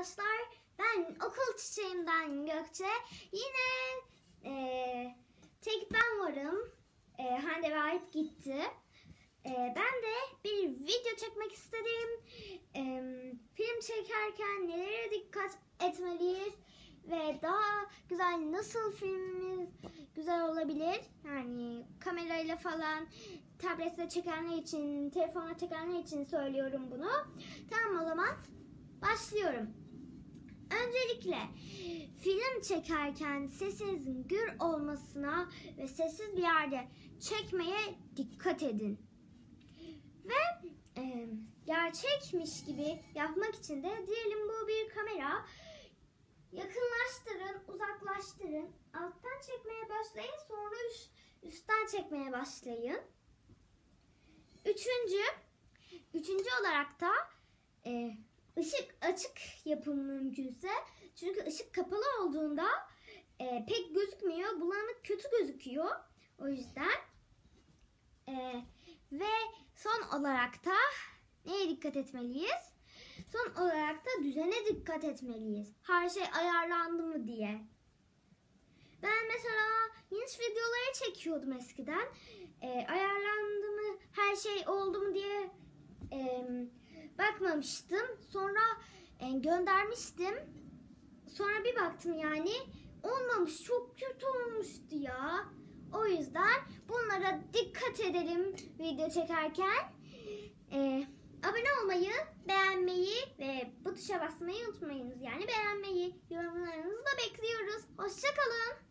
arkadaşlar. Ben okul çiçeğimden Gökçe. Yine e, tek ben varım. E, Hande ve Alp gitti. E, ben de bir video çekmek istedim. E, film çekerken nelere dikkat etmeliyiz ve daha güzel nasıl filmimiz güzel olabilir? Yani kamerayla falan tabletle çekenler için, telefonla çekenler için söylüyorum bunu. Tamam o zaman başlıyorum. Öncelikle film çekerken sesinizin gür olmasına ve sessiz bir yerde çekmeye dikkat edin. Ve e, gerçekmiş gibi yapmak için de diyelim bu bir kamera. Yakınlaştırın, uzaklaştırın. Alttan çekmeye başlayın, sonra üst, üstten çekmeye başlayın. Üçüncü, üçüncü olarak da e, ışık açık yapın mümkünse. Çünkü ışık kapalı olduğunda e, pek gözükmüyor. Bulanık kötü gözüküyor. O yüzden e, ve son olarak da neye dikkat etmeliyiz? Son olarak da düzene dikkat etmeliyiz. Her şey ayarlandı mı diye. Ben mesela Yunus videoları çekiyordum eskiden. E, ayarlandı mı, her şey oldu mu diye e, bakmamıştım. Sonra e, göndermiştim. Sonra bir baktım yani olmamış, çok kötü olmuştu ya. O yüzden bunlara dikkat edelim video çekerken. E, abone olmayı, beğenmeyi ve bu tuşa basmayı unutmayınız. Yani beğenmeyi, yorumlarınızı da bekliyoruz. Hoşçakalın.